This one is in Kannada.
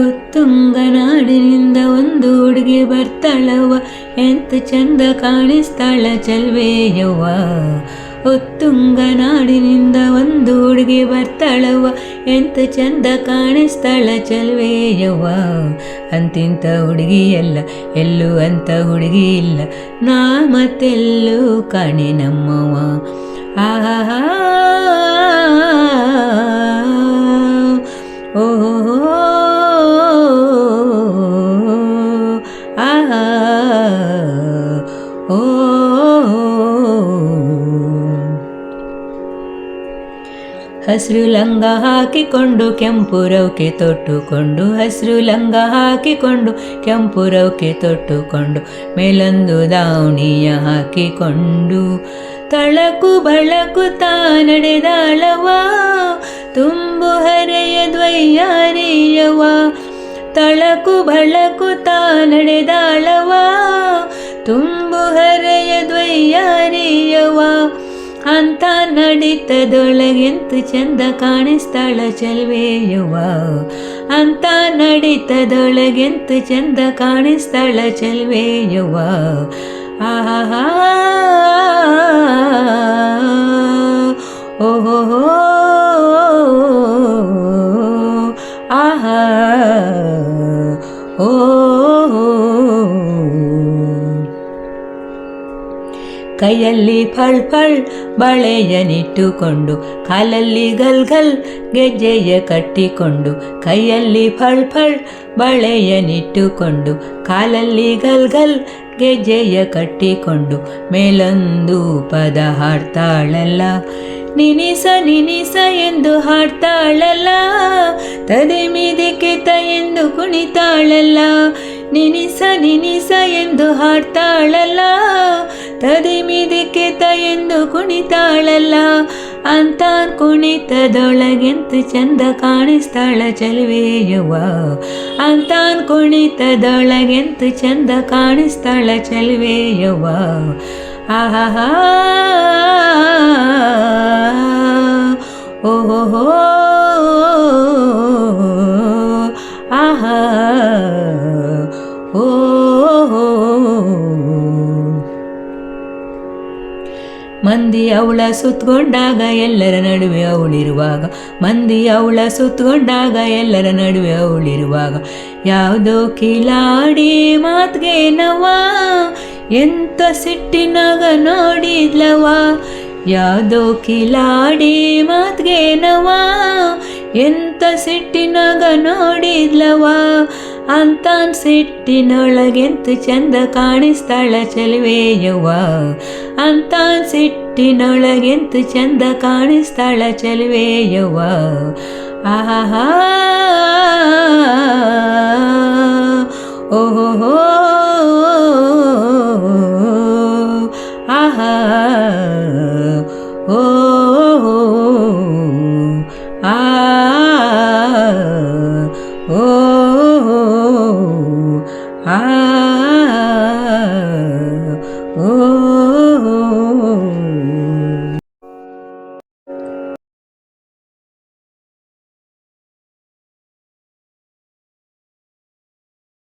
ಉತ್ತುಂಗನಾಡಿನಿಂದ ಒಂದು ಹುಡುಗಿ ಬರ್ತಾಳವ್ವ ಎಂತ ಚಂದ ಕಾಣಿಸ್ತಾಳ ಚಲ್ವೇಯವ್ವ ಉತ್ತುಂಗನಾಡಿನಿಂದ ಒಂದು ಹುಡುಗಿ ಬರ್ತಾಳವ್ವ ಎಂತ ಚಂದ ಕಾಣಿಸ್ತಾಳ ಚಲ್ವೇಯವ್ವ ಅಂತಿಂತ ಹುಡುಗಿ ಎಲ್ಲ ಅಂತ ಹುಡುಗಿ ಇಲ್ಲ ನಾ ಮತ್ತೆಲ್ಲೂ ಕಾಣೆ ನಮ್ಮವ್ವ ಆಹಾ ಹಸಿರು ಲಂಗ ಹಾಕಿಕೊಂಡು ಕೆಂಪು ರೌಕೆ ತೊಟ್ಟುಕೊಂಡು, ಹಸಿರು ಲಂಗ ಹಾಕಿಕೊಂಡು ಕೆಂಪು ರೌಕೆ ತೊಟ್ಟುಕೊಂಡು, ಮೇಲೊಂದು ದಾವಣಿಯ ಹಾಕಿಕೊಂಡು, ತಳಕು ಬಳಕು ತಾ ನಡೆದಾಳವ ತುಂಬು ಹರೆಯ ದ್ವಯ್ಯಾರಿಯವ ತಳಕು ಬಳಕು ತಾ ನಡೆದಾಳವ ತುಂಬು ಹರೆಯ ದ್ವಯ್ಯಾರಿಯವ ಅಂತ ನಡೀತದೊಳಗೆಂತು ಚಂದ ಕಾಣಿಸ್ತಾಳ ಚಲ್ವೇಯವ್ವ ಅಂತ ನಡೀತದೊಳಗೆಂತು ಚಂದ ಕಾಣಿಸ್ತಾಳ ಚಲ್ವೇಯವ್ವ ಆಹಾ ಓಹೋ ಆಹಾ ಓ ಕೈಯಲ್ಲಿ ಫಳ್ ಫಳ್ ಬಳೆಯನಿಟ್ಟುಕೊಂಡು, ಕಾಲಲ್ಲಿ ಗಲ್ ಗಲ್ ಗೆಜ್ಜೆಯ ಕಟ್ಟಿಕೊಂಡು, ಕೈಯಲ್ಲಿ ಫಳ್ ಫಳ್ ಬಳೆಯನಿಟ್ಟುಕೊಂಡು, ಕಾಲಲ್ಲಿ ಗಲ್ ಗಲ್ ಗೆಜ್ಜೆಯ ಕಟ್ಟಿಕೊಂಡು, ಮೇಲೊಂದು ಪದ ಹಾಡ್ತಾಳಲ್ಲ. ನಿನಿಸ ನಿನಿಸ ಎಂದು ಹಾಡ್ತಾಳಲ್ಲ, ತದೆ ಮಿದಿಕೆತ ಎಂದು ಕುಣಿತಾಳಲ್ಲ. ನಿನಿಸ ನಿನಿಸ ಎಂದು ಹಾಡ್ತಾಳಲ್ಲ ತದೆ ಮಿದಿಕೆತ ಎಂದು ಕುಣಿತಾಳಲ್ಲ. ಅಂತ ಕುಣಿತದೊಳಗೆಂತು ಚಂದ ಕಾಣಿಸ್ತಾಳ ಚಲುವೆಯವ್ವ ಅಂತ ಕುಣಿತದೊಳಗೆಂತು ಚಂದ ಕಾಣಿಸ್ತಾಳ ಯುವ ಆಹಾ ಓಹೋ ಮಂದಿ ಅವಳ ಸುತ್ತಗೊಂಡಾಗ ಎಲ್ಲರ ನಡುವೆ ಅವಳಿರುವಾಗ. ಮಂದಿ ಅವಳ ಸುತ್ತಗೊಂಡಾಗ ಎಲ್ಲರ ನಡುವೆ ಅವಳಿರುವಾಗ. ಯಾವುದೋ ಕಿಲಾಡಿ ಮಾತ್ಗೆ ನವ ಎಂತ ಸಿಟ್ಟಿನಾಗ ನೋಡಿದ್ಲವ ಯಾವುದೋ ಕಿಲಾಡಿ ಮಾತ್ಗೆ ನವ ಎಂತ ಸಿಟ್ಟಿನಾಗ ನೋಡಿದ್ಲವ ಅಂತ ಸಿಟ್ಟಿನೊಳಗೆಂತು ಚಂದ ಕಾಣಿಸ್ತಾಳ ಚಲುವೆಯವ್ವ. ಅಂತಾನ್ ಸಿಟ್ಟಿನೊಳಗೆಂತು ಚಂದ ಕಾಣಿಸ್ತಾಳ ಚಲುವೆಯವ್ವ. ಆಹಾ ಓಹೋ ও